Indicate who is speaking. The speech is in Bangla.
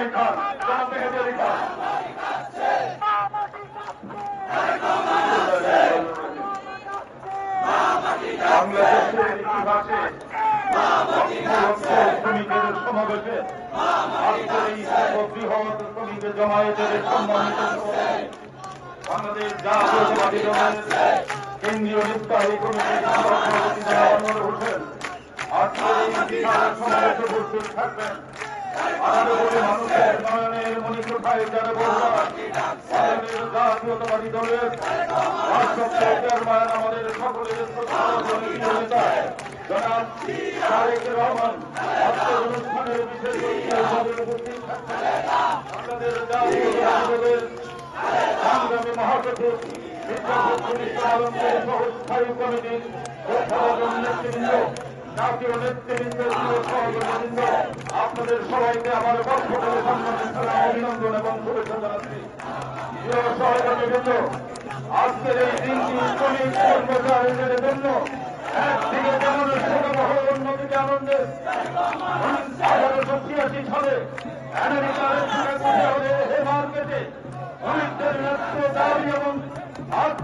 Speaker 1: আলী খান এই সর্ববৃহৎ শ্রমিক জমায়েতের সম্মানিত বাংলাদেশ জাতীয়তাবাদী জাতীয়তাবাদী দলের আমাদের সকলের জনাব তারেক রহমান অনুষ্ঠানের বিশেষ উপস্থিত থাকবেন দলের সংগ্রামী মহাসচিব মির্জাফর ইসলাম আলমগীর সহ স্থায়ী কমিটির নেতৃবৃন্দ জাতীয় নেতৃবৃন্দ সহকর্মীবৃন্দ আপনাদের সবাইকে আমার পক্ষ থেকে সম্মানিত অভিনন্দন এবং শুভেচ্ছা জানাচ্ছি। প্রিয় সহকর্মীবৃন্দ আজকের এই দিনটি শ্রমিক কর্মচারীদের জন্য একদিকে যেমন শোকবহ অন্যদিকে আনন্দের আঠারোশো ছিয়াশি সালে আমেরিকার শহরে হে মার্কেটে শ্রমিকদের ন্যায্য দাবি এবং আট